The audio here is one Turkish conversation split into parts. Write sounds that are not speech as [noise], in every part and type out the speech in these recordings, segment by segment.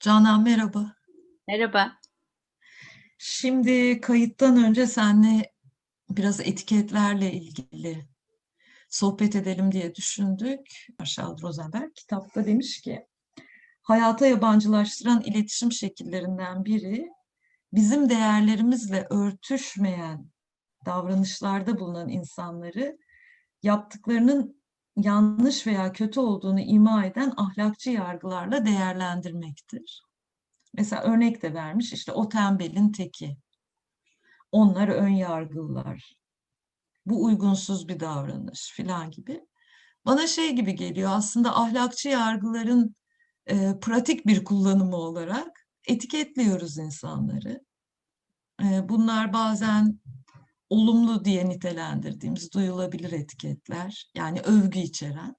Canan merhaba. Merhaba. Şimdi kayıttan önce seninle biraz etiketlerle ilgili sohbet edelim diye düşündük. Marshall Rosenberg kitapta demiş ki, hayata yabancılaştıran iletişim şekillerinden biri, bizim değerlerimizle örtüşmeyen davranışlarda bulunan insanları yaptıklarının yanlış veya kötü olduğunu ima eden ahlakçı yargılarla değerlendirmektir. Mesela örnek de vermiş işte o tembelin teki. Onlar ön yargılılar. Bu uygunsuz bir davranış filan gibi. Bana şey gibi geliyor aslında ahlakçı yargıların e, pratik bir kullanımı olarak etiketliyoruz insanları. E, bunlar bazen olumlu diye nitelendirdiğimiz duyulabilir etiketler, yani övgü içeren.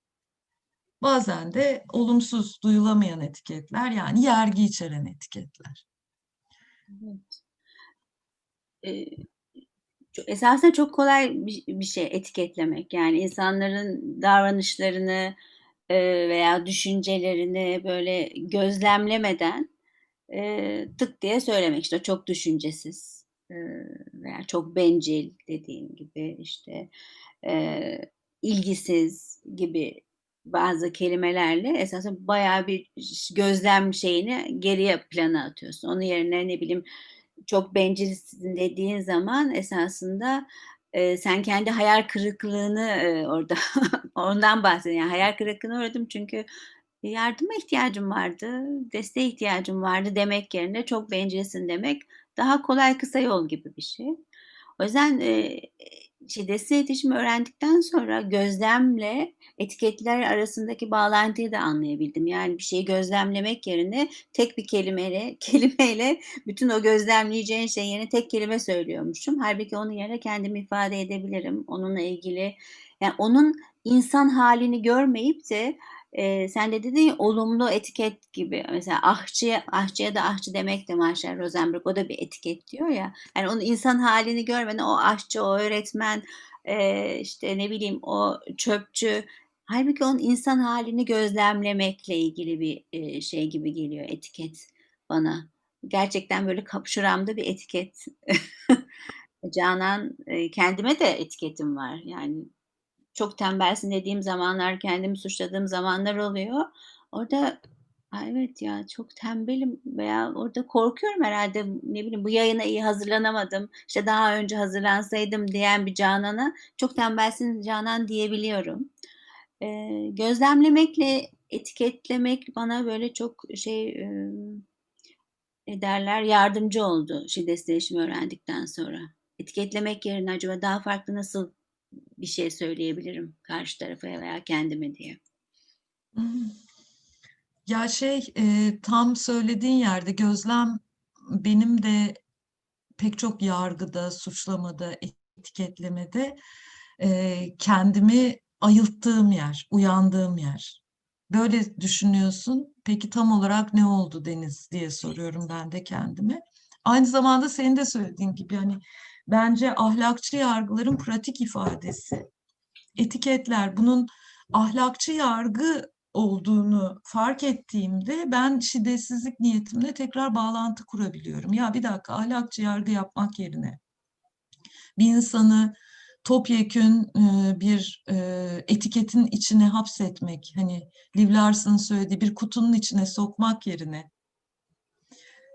Bazen de olumsuz duyulamayan etiketler, yani yergi içeren etiketler. Evet. Ee, esasında çok kolay bir, bir şey etiketlemek. Yani insanların davranışlarını e, veya düşüncelerini böyle gözlemlemeden e, tık diye söylemek. İşte çok düşüncesiz veya çok bencil dediğin gibi işte e, ilgisiz gibi bazı kelimelerle esasında bayağı bir gözlem şeyini geriye plana atıyorsun. Onun yerine ne bileyim çok bencilsin dediğin zaman esasında e, sen kendi hayal kırıklığını e, orada [laughs] ondan bahsediyorsun. Yani hayal kırıklığına uğradım çünkü yardıma ihtiyacım vardı, desteğe ihtiyacım vardı demek yerine çok bencilsin demek daha kolay kısa yol gibi bir şey. O yüzden e, şey, desteği iletişimi öğrendikten sonra gözlemle etiketler arasındaki bağlantıyı da anlayabildim. Yani bir şeyi gözlemlemek yerine tek bir kelimeyle [laughs] kelimeyle bütün o gözlemleyeceğin şey yerine tek kelime söylüyormuşum. Halbuki onun yerine kendimi ifade edebilirim. Onunla ilgili yani onun insan halini görmeyip de e, sen de dedin ya olumlu etiket gibi mesela ahçıya ahçıya da ahçı demek de Marshall Rosenberg o da bir etiket diyor ya. Yani onun insan halini görmeden o aşçı, o öğretmen, e, işte ne bileyim o çöpçü. Halbuki onun insan halini gözlemlemekle ilgili bir e, şey gibi geliyor etiket bana. Gerçekten böyle kapşuramda bir etiket. [laughs] Canan kendime de etiketim var. Yani çok tembelsin dediğim zamanlar, kendimi suçladığım zamanlar oluyor. Orada "A, evet ya çok tembelim veya orada korkuyorum herhalde ne bileyim bu yayına iyi hazırlanamadım, işte daha önce hazırlansaydım diyen bir Canan'a çok tembelsin Canan diyebiliyorum. Eee, gözlemlemekle etiketlemek bana böyle çok şey, ımm, ne derler, yardımcı oldu şiddetsiz iletişimi öğrendikten sonra. Etiketlemek yerine acaba daha farklı nasıl bir şey söyleyebilirim karşı tarafa veya kendime diye. Hmm. Ya şey e, tam söylediğin yerde gözlem benim de pek çok yargıda, suçlamada, etiketlemede e, kendimi ayılttığım yer, uyandığım yer. Böyle düşünüyorsun. Peki tam olarak ne oldu Deniz diye soruyorum ben de kendime. Aynı zamanda senin de söylediğin gibi hani bence ahlakçı yargıların pratik ifadesi. Etiketler bunun ahlakçı yargı olduğunu fark ettiğimde ben şiddetsizlik niyetimle tekrar bağlantı kurabiliyorum. Ya bir dakika ahlakçı yargı yapmak yerine bir insanı topyekün e, bir e, etiketin içine hapsetmek, hani Liv Larson'ın söylediği bir kutunun içine sokmak yerine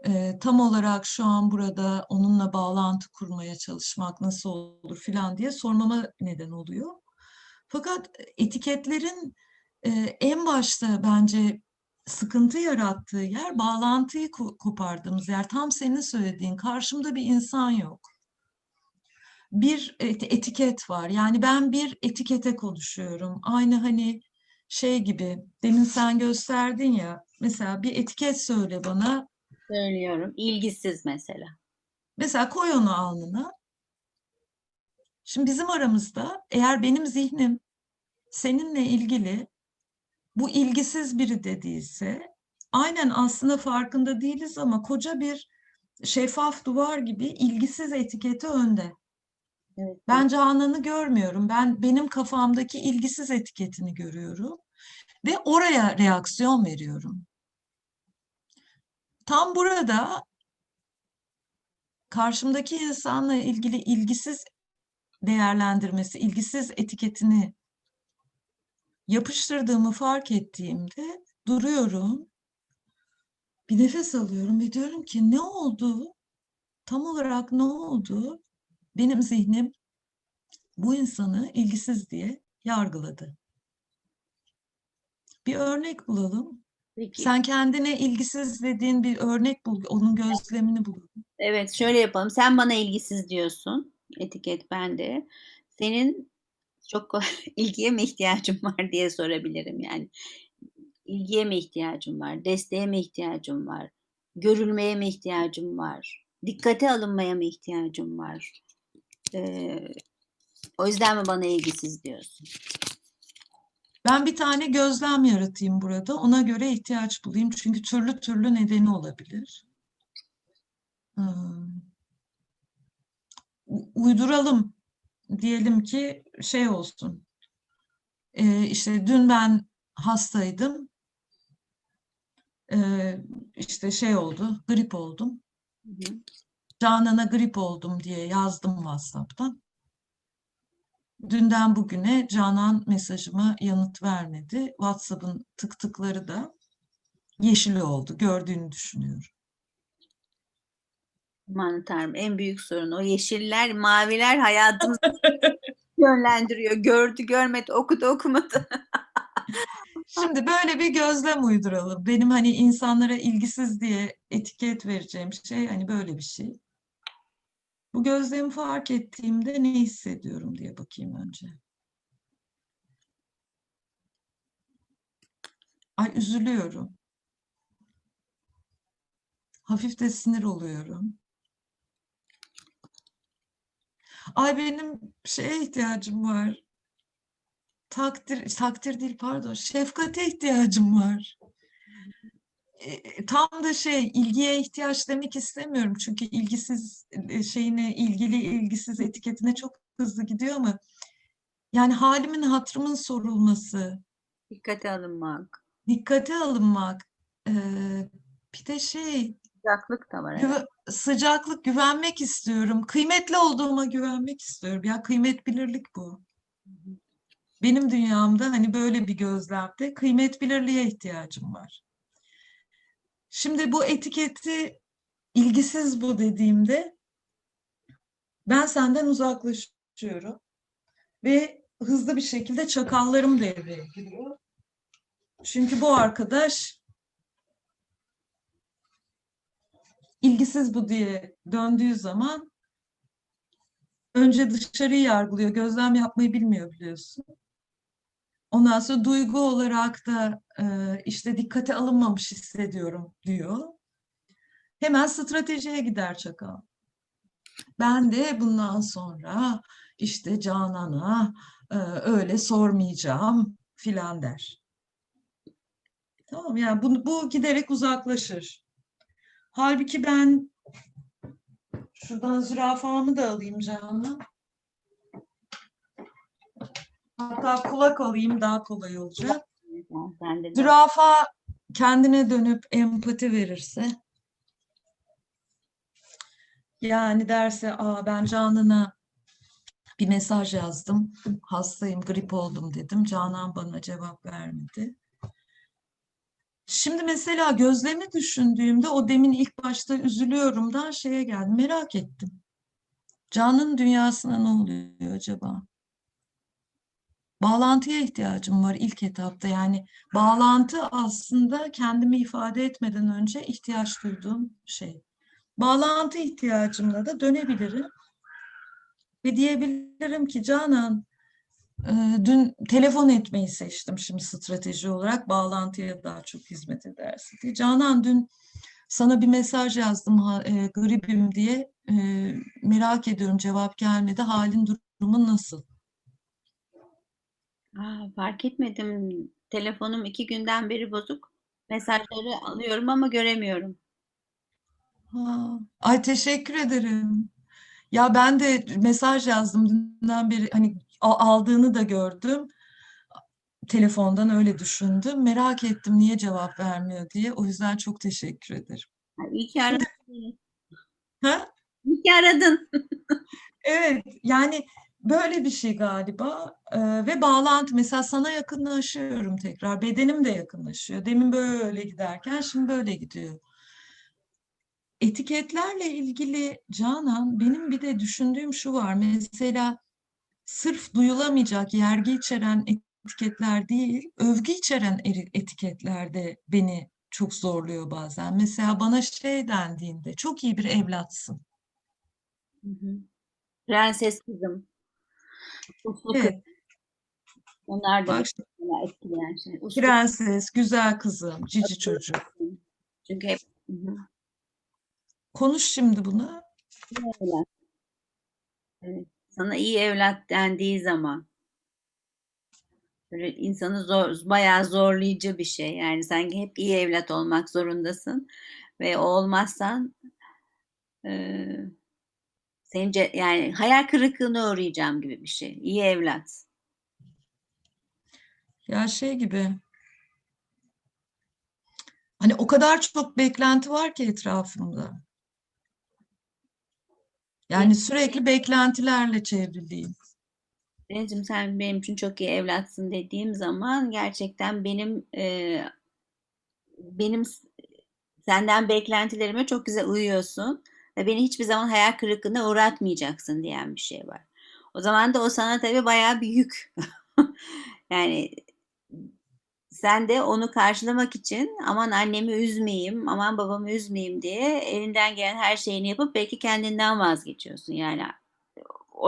e, tam olarak şu an burada onunla bağlantı kurmaya çalışmak nasıl olur filan diye sormama neden oluyor. Fakat etiketlerin e, en başta bence sıkıntı yarattığı yer bağlantıyı ko- kopardığımız yer. Tam senin söylediğin karşımda bir insan yok. Bir et- etiket var. Yani ben bir etikete konuşuyorum. Aynı hani şey gibi demin sen gösterdin ya mesela bir etiket söyle bana. Söylüyorum. İlgisiz mesela. Mesela koy onu alnına. Şimdi bizim aramızda eğer benim zihnim seninle ilgili bu ilgisiz biri dediyse aynen aslında farkında değiliz ama koca bir şeffaf duvar gibi ilgisiz etiketi önde. Evet. Ben Canan'ı görmüyorum. Ben benim kafamdaki ilgisiz etiketini görüyorum ve oraya reaksiyon veriyorum. Tam burada karşımdaki insanla ilgili ilgisiz değerlendirmesi, ilgisiz etiketini yapıştırdığımı fark ettiğimde duruyorum. Bir nefes alıyorum ve diyorum ki ne oldu? Tam olarak ne oldu? Benim zihnim bu insanı ilgisiz diye yargıladı. Bir örnek bulalım. Peki. Sen kendine ilgisiz dediğin bir örnek bul, onun gözlemini bulalım. Evet, şöyle yapalım. Sen bana ilgisiz diyorsun. Etiket bende. Senin çok [laughs] ilgiye mi ihtiyacın var diye sorabilirim yani. İlgiye mi ihtiyacın var? Desteğe mi ihtiyacın var? Görülmeye mi ihtiyacın var? Dikkate alınmaya mı ihtiyacın var? Ee, o yüzden mi bana ilgisiz diyorsun? Ben bir tane gözlem yaratayım burada. Ona göre ihtiyaç bulayım. Çünkü türlü türlü nedeni olabilir. Hmm. Uyduralım. Diyelim ki şey olsun. Ee, işte dün ben hastaydım. Ee, işte şey oldu, grip oldum. Hı hı. Canan'a grip oldum diye yazdım WhatsApp'tan. Dünden bugüne Canan mesajıma yanıt vermedi. WhatsApp'ın tık tıkları da yeşil oldu. Gördüğünü düşünüyorum. Aman Tanrım en büyük sorun o yeşiller, maviler hayatımızı [laughs] yönlendiriyor. Gördü, görmedi, okudu, okumadı. [laughs] Şimdi böyle bir gözlem uyduralım. Benim hani insanlara ilgisiz diye etiket vereceğim şey hani böyle bir şey. Bu gözlemi fark ettiğimde ne hissediyorum diye bakayım önce. Ay üzülüyorum. Hafif de sinir oluyorum. Ay benim şeye ihtiyacım var. Takdir, takdir değil pardon, şefkate ihtiyacım var. E, tam da şey ilgiye ihtiyaç demek istemiyorum çünkü ilgisiz e, şeyine ilgili ilgisiz etiketine çok hızlı gidiyor ama yani halimin hatırımın sorulması, Dikkate alınmak. dikkate alınmak, e, bir de şey Sıcaklık da var. evet. güve- sıcaklık güvenmek istiyorum, kıymetli olduğuma güvenmek istiyorum. Ya kıymet bilirlik bu. Benim dünyamda hani böyle bir gözlemde kıymet bilirliğe ihtiyacım var. Şimdi bu etiketi ilgisiz bu dediğimde ben senden uzaklaşıyorum ve hızlı bir şekilde çakallarım devreye giriyor. Çünkü bu arkadaş ilgisiz bu diye döndüğü zaman önce dışarıyı yargılıyor, gözlem yapmayı bilmiyor biliyorsun. Ondan sonra duygu olarak da e, işte dikkate alınmamış hissediyorum diyor. Hemen stratejiye gider çakal. Ben de bundan sonra işte Canan'a e, öyle sormayacağım filan der. Tamam yani bu, bu giderek uzaklaşır. Halbuki ben şuradan zürafamı da alayım Canan. Hatta kulak alayım daha kolay olacak. De. Zürafa kendine dönüp empati verirse yani derse Aa, ben Canan'a bir mesaj yazdım. Hastayım, grip oldum dedim. Canan bana cevap vermedi. Şimdi mesela gözlemi düşündüğümde o demin ilk başta üzülüyorumdan şeye geldim. Merak ettim. Can'ın dünyasına ne oluyor acaba? Bağlantıya ihtiyacım var ilk etapta. Yani bağlantı aslında kendimi ifade etmeden önce ihtiyaç duyduğum şey. Bağlantı ihtiyacımla da dönebilirim. Ve diyebilirim ki Canan, e, dün telefon etmeyi seçtim şimdi strateji olarak. Bağlantıya daha çok hizmet edersin diye. Canan dün sana bir mesaj yazdım ha- e, gribim diye. E, merak ediyorum cevap gelmedi. Halin durumun nasıl? Aa, fark etmedim. Telefonum iki günden beri bozuk. Mesajları alıyorum ama göremiyorum. Ha, ay teşekkür ederim. Ya ben de mesaj yazdım dünden beri hani a- aldığını da gördüm. Telefondan öyle düşündüm. Merak ettim niye cevap vermiyor diye. O yüzden çok teşekkür ederim. İyi ki aradın. beni. Ha? İyi ki aradın. [laughs] Evet, yani böyle bir şey galiba Ee, ve bağlantı mesela sana yakınlaşıyorum tekrar bedenim de yakınlaşıyor. Demin böyle giderken şimdi böyle gidiyor. Etiketlerle ilgili Canan benim bir de düşündüğüm şu var. Mesela sırf duyulamayacak yergi içeren etiketler değil, övgü içeren etiketler de beni çok zorluyor bazen. Mesela bana şey dendiğinde çok iyi bir evlatsın. Hı hı. Prenses kızım. Uslu kız. Evet, Onlar da bak etkileyen şey. Uslu Prenses, güzel kızım, cici çocuk. Çünkü hep Hı hı. Konuş şimdi bunu. Evet. Sana iyi evlat dendiği zaman böyle insanı zor, bayağı zorlayıcı bir şey. Yani sanki hep iyi evlat olmak zorundasın ve olmazsan eee senin yani hayal kırıklığına uğrayacağım gibi bir şey. İyi evlat. Ya şey gibi, hani o kadar çok beklenti var ki etrafımda. Yani sürekli beklentilerle çevriliyim. Denizciğim sen benim için çok iyi evlatsın dediğim zaman gerçekten benim eee, benim senden beklentilerime çok güzel uyuyorsun ve beni hiçbir zaman hayal kırıklığına uğratmayacaksın diyen bir şey var. O zaman da o sana tabii bayağı bir yük. [laughs] Yani sen de onu karşılamak için aman annemi üzmeyeyim, aman babamı üzmeyeyim diye elinden gelen her şeyini yapıp belki kendinden vazgeçiyorsun. Yani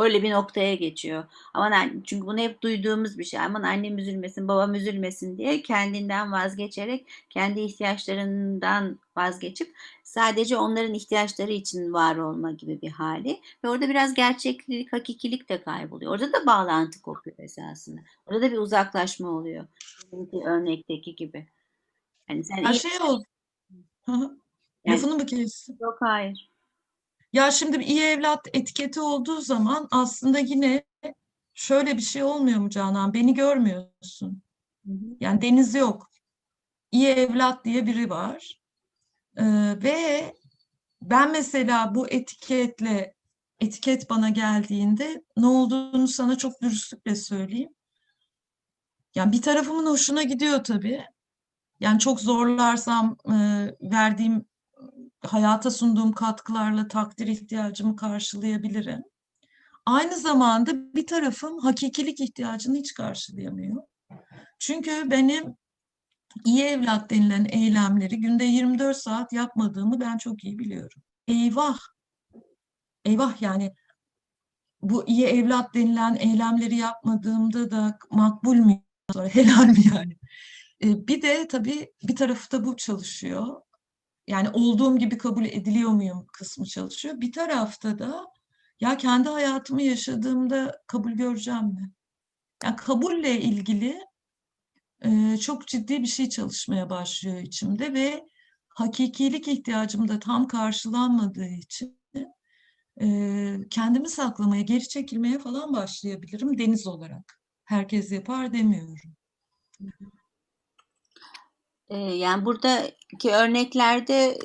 öyle bir noktaya geçiyor. Aman an- çünkü bunu hep duyduğumuz bir şey. Aman annem üzülmesin, babam üzülmesin diye kendinden vazgeçerek kendi ihtiyaçlarından vazgeçip sadece onların ihtiyaçları için var olma gibi bir hali. Ve orada biraz gerçeklik, hakikilik de kayboluyor. Orada da bağlantı kopuyor esasında. Orada da bir uzaklaşma oluyor. Deminki örnekteki gibi. Yani sen iyi şey ol, Hı hı. yani lafını mı kestim? yok hayır. Ya şimdi iyi evlat etiketi olduğu zaman aslında yine şöyle bir şey olmuyor mu Canan? Beni görmüyorsun. Yani Deniz yok. İyi evlat diye biri var. Ee, ve ben mesela bu etiketle etiket bana geldiğinde ne olduğunu sana çok dürüstlükle söyleyeyim. Yani bir tarafımın hoşuna gidiyor tabii. Yani çok zorlarsam e, verdiğim hayata sunduğum katkılarla takdir ihtiyacımı karşılayabilirim. Aynı zamanda bir tarafım hakikilik ihtiyacını hiç karşılayamıyor. Çünkü benim iyi evlat denilen eylemleri günde 24 saat yapmadığımı ben çok iyi biliyorum. Eyvah, eyvah yani bu iyi evlat denilen eylemleri yapmadığımda da makbul mü? Sonra helal mi yani? E, bir de tabii bir tarafı da bu çalışıyor. Yani olduğum gibi kabul ediliyor muyum kısmı çalışıyor. Bir tarafta da ya kendi hayatımı yaşadığımda kabul göreceğim mi? Yani kabulle ilgili çok ciddi bir şey çalışmaya başlıyor içimde ve hakikilik ihtiyacım da tam karşılanmadığı için kendimi saklamaya, geri çekilmeye falan başlayabilirim deniz olarak. Herkes yapar demiyorum. Yani buradaki örneklerde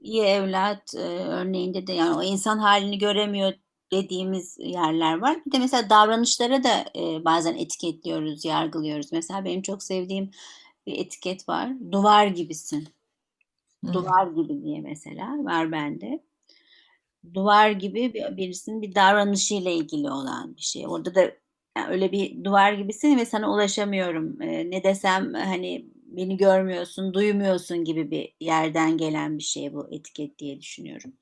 iyi evlat örneğinde de yani o insan halini göremiyor dediğimiz yerler var. Bir de mesela davranışlara da e, bazen etiketliyoruz, yargılıyoruz. Mesela benim çok sevdiğim bir etiket var. Duvar gibisin. Duvar gibi diye mesela var bende. Duvar gibi bir, birisinin bir davranışıyla ilgili olan bir şey. Orada da yani öyle bir duvar gibisin ve sana ulaşamıyorum. Ee, ne desem hani beni görmüyorsun, duymuyorsun gibi bir yerden gelen bir şey bu etiket diye düşünüyorum.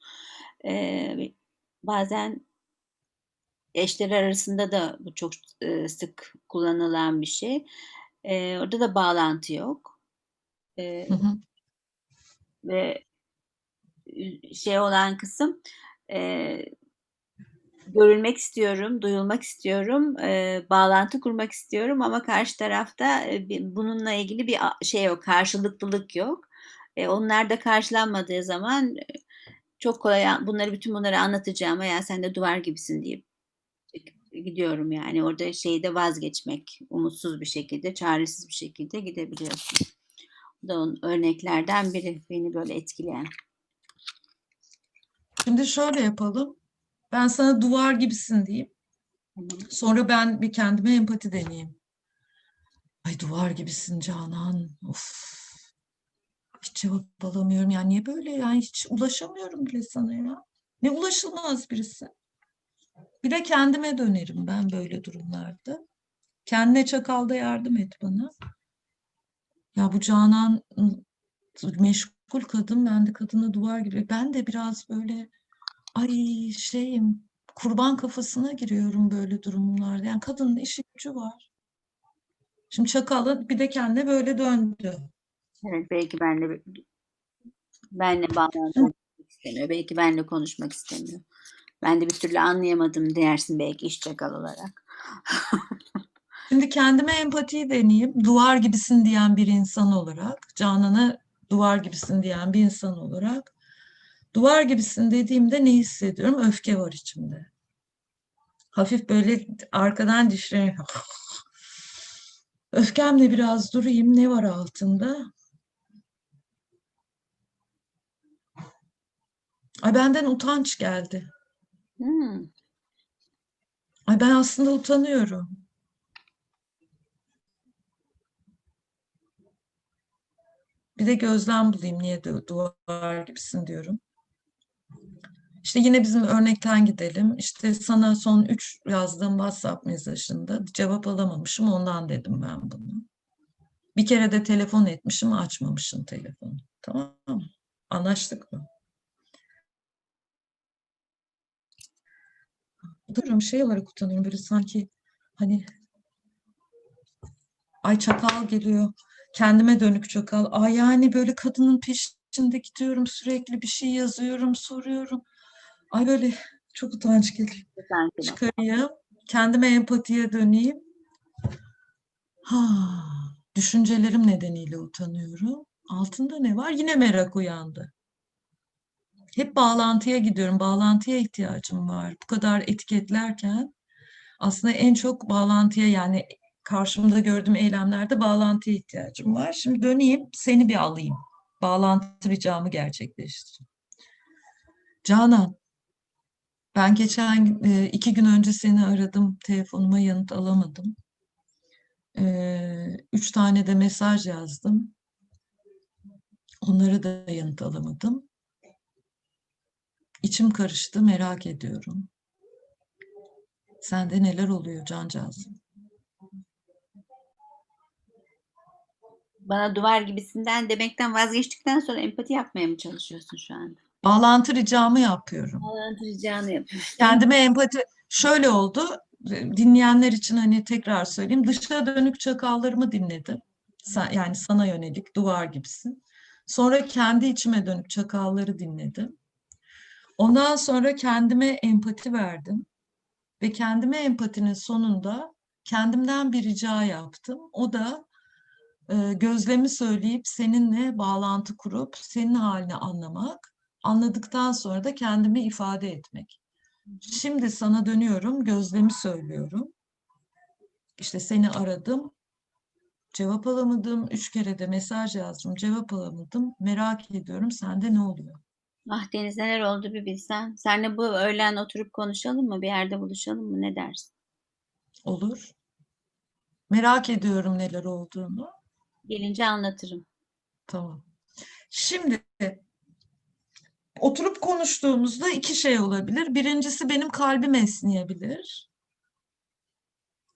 Ee, bazen eşler arasında da bu çok e, sık kullanılan bir şey. Ee, orada da bağlantı yok. Ee, Hı hı. ve şey olan kısım e, görülmek istiyorum, duyulmak istiyorum, e, bağlantı kurmak istiyorum ama karşı tarafta e, bununla ilgili bir şey yok, karşılıklılık yok. E, onlar da karşılanmadığı zaman e, çok kolay bunları bütün bunları anlatacağım ya sen de duvar gibisin deyip gidiyorum yani orada şeyde vazgeçmek umutsuz bir şekilde, çaresiz bir şekilde gidebiliyorsun. Bu da onun örneklerden biri beni böyle etkileyen. Şimdi şöyle yapalım. Ben sana duvar gibisin diyeyim. Sonra ben bir kendime empati deneyeyim. Ay duvar gibisin Canan. Of. Hiç cevap alamıyorum. Yani niye böyle? Yani hiç ulaşamıyorum bile sana ya. Ne ulaşılmaz birisi. Bir de kendime dönerim ben böyle durumlarda. Kendine çakalda yardım et bana. Ya bu Canan ı, meşgul kadın. Ben de kadına duvar gibi. Ben de biraz böyle ay şeyim kurban kafasına giriyorum böyle durumlarda. Yani kadının işi gücü var. Şimdi çakalı bir de kendine böyle döndü. Evet belki benle benle bağlanmak istemiyor. Belki benle konuşmak istemiyor. Ben de bir türlü anlayamadım dersin belki iş çakal olarak. [laughs] Şimdi kendime empatiyi deneyeyim. Duvar gibisin diyen bir insan olarak, Canan'a duvar gibisin diyen bir insan olarak, duvar gibisin dediğimde ne hissediyorum? Öfke var içimde. Hafif böyle arkadan dişlerim. [laughs] Öfkemle biraz durayım. Ne var altında? Ay benden utanç geldi. Hmm. Ay ben aslında utanıyorum. Bir de gözlem bulayım niye de duvar gibisin diyorum. İşte yine bizim örnekten gidelim. İşte sana son 3 yazdığım WhatsApp mesajında cevap alamamışım ondan dedim ben bunu. Bir kere de telefon etmişim açmamışsın telefonu. Tamam mı? Anlaştık mı? Utanıyorum şey olarak utanıyorum böyle sanki hani ay çakal geliyor. Kendime dönük çakal. Ay yani böyle kadının peşinde gidiyorum sürekli bir şey yazıyorum, soruyorum. Ay böyle çok utanç geliyor. De. Çıkarayım. Kendime empatiye döneyim. Ha, düşüncelerim nedeniyle utanıyorum. Altında ne var? Yine merak uyandı. Hep bağlantıya gidiyorum. Bağlantıya ihtiyacım var. Bu kadar etiketlerken aslında en çok bağlantıya yani karşımda gördüğüm eylemlerde bağlantıya ihtiyacım var. Şimdi döneyim, seni bir alayım. Bağlantı ricamı gerçekleştireyim. Canan, ben geçen e, iki gün önce seni aradım, telefonuma yanıt alamadım. E, Üç tane de mesaj yazdım. Onlara da yanıt alamadım. İçim karıştı, merak ediyorum. Sende neler oluyor cancağızım? Bana duvar gibisinden demekten vazgeçtikten sonra empati yapmaya mı çalışıyorsun şu anda? Bağlantı ricamı yapıyorum. Bağlantı ricanı yapıyorsun. Kendime empati şöyle oldu. Dinleyenler için hani tekrar söyleyeyim. Dışa dönük çakallarımı dinledim. Sen, yani sana yönelik duvar gibisin. Sonra kendi içime dönük çakalları dinledim. Ondan sonra kendime empati verdim. Ve kendime empatinin sonunda kendimden bir rica yaptım. O da e, gözlemi söyleyip seninle bağlantı kurup senin halini anlamak. Anladıktan sonra da kendimi ifade etmek. Şimdi sana dönüyorum, gözlemi söylüyorum. İşte seni aradım, cevap alamadım. Üç kere de mesaj yazdım, cevap alamadım. Merak ediyorum, sende ne oluyor? Ah Deniz neler oldu bir bilsen. Seninle bu öğlen oturup konuşalım mı? Bir yerde buluşalım mı? Ne dersin? Olur. Merak ediyorum neler olduğunu. Gelince anlatırım. Tamam. Şimdi oturup konuştuğumuzda iki şey olabilir. Birincisi benim kalbim esneyebilir.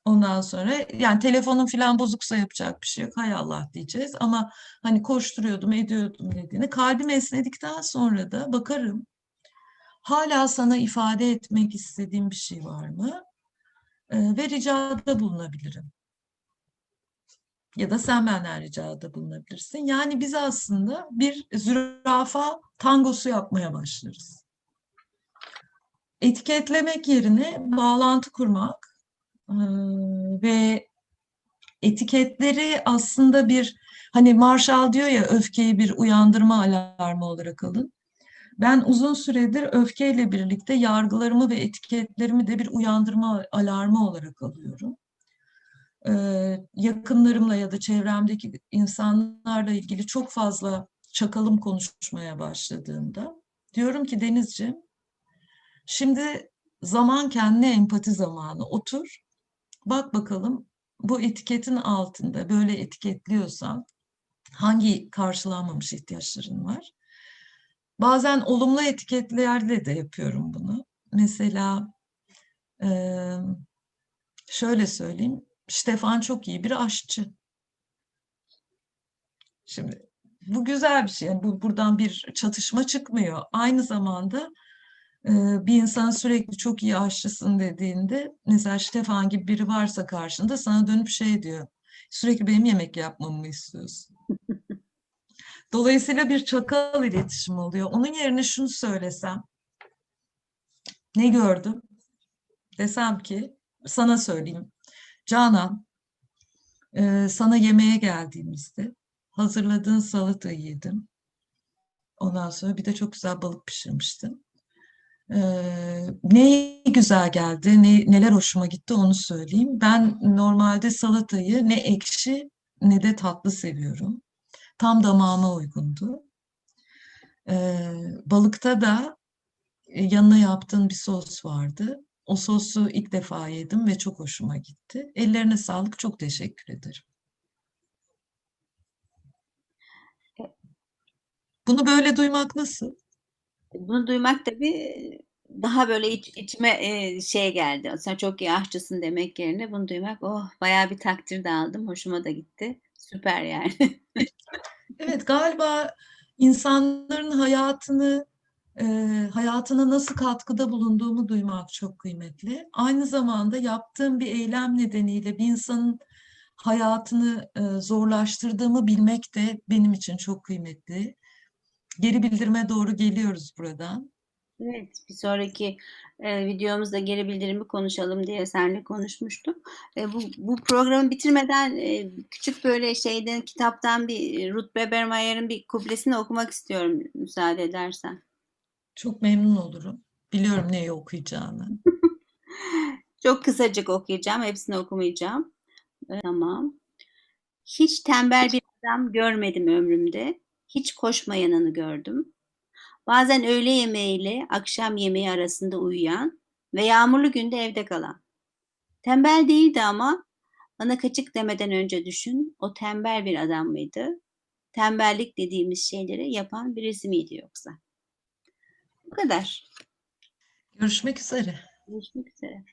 Ondan sonra yani telefonun falan bozuksa yapacak bir şey yok. Hay Allah diyeceğiz ama hani koşturuyordum ediyordum dediğini. Kalbim esnedikten sonra da bakarım. Hala sana ifade etmek istediğim bir şey var mı? Ee, ve ricada bulunabilirim. Ya da sen benden ricada bulunabilirsin. Yani biz aslında bir zürafa tangosu yapmaya başlarız. Etiketlemek yerine bağlantı kurmak ve etiketleri aslında bir hani Marshall diyor ya öfkeyi bir uyandırma alarmı olarak alın. Ben uzun süredir öfkeyle birlikte yargılarımı ve etiketlerimi de bir uyandırma alarmı olarak alıyorum. Ee, yakınlarımla ya da çevremdeki insanlarla ilgili çok fazla çakalım konuşmaya başladığında diyorum ki Denizciğim Şimdi zaman kendine empati zamanı. Otur, bak bakalım bu etiketin altında böyle etiketliyorsan hangi karşılanmamış ihtiyaçların var? Bazen olumlu etiketlerle de yapıyorum bunu. Mesela şöyle söyleyeyim, Stefan çok iyi bir aşçı. Şimdi bu güzel bir şey. Yani bu buradan bir çatışma çıkmıyor. Aynı zamanda bir insan sürekli çok iyi aşçısın dediğinde mesela Stefan gibi biri varsa karşında sana dönüp şey diyor. Sürekli benim yemek yapmamı mı istiyorsun? [laughs] Dolayısıyla bir çakal iletişim oluyor. Onun yerine şunu söylesem. Ne gördüm? Desem ki sana söyleyeyim. Canan, sana yemeğe geldiğimizde hazırladığın salatayı yedim. Ondan sonra bir de çok güzel balık pişirmiştin. Ee, ne güzel geldi, ne, neler hoşuma gitti onu söyleyeyim. Ben normalde salatayı ne ekşi ne de tatlı seviyorum. Tam damağıma uygundu. Ee, balıkta da e, yanına yaptığın bir sos vardı. O sosu ilk defa yedim ve çok hoşuma gitti. Ellerine sağlık, çok teşekkür ederim. Bunu böyle duymak nasıl? Bunu duymak tabii daha böyle iç, içime e, şey geldi. Sen çok iyi aşçısın demek yerine bunu duymak oh bayağı bir takdir de aldım. Hoşuma da gitti. Süper yani. [laughs] Evet, galiba insanların hayatını, e, hayatına nasıl katkıda bulunduğumu duymak çok kıymetli. Aynı zamanda yaptığım bir eylem nedeniyle bir insanın hayatını e, zorlaştırdığımı bilmek de benim için çok kıymetli. Geri bildirime doğru geliyoruz buradan. Evet, bir sonraki e, videomuzda geri bildirimi konuşalım diye seninle konuşmuştum. E, bu, bu programı bitirmeden e, küçük böyle şeyden kitaptan bir Ruth Bebermayer'in bir kuplesini okumak istiyorum müsaade edersen. Çok memnun olurum. Biliyorum neyi okuyacağını. [laughs] Çok kısacık okuyacağım, hepsini okumayacağım. E, tamam. Hiç tembel bir adam görmedim ömrümde. Hiç koşmayanını gördüm. Bazen öğle yemeğiyle akşam yemeği arasında uyuyan ve yağmurlu günde evde kalan. Tembel değildi ama bana kaçık demeden önce düşün, o tembel bir adam mıydı? Tembellik dediğimiz şeyleri yapan birisi miydi yoksa? Bu kadar. Görüşmek üzere. Görüşmek üzere.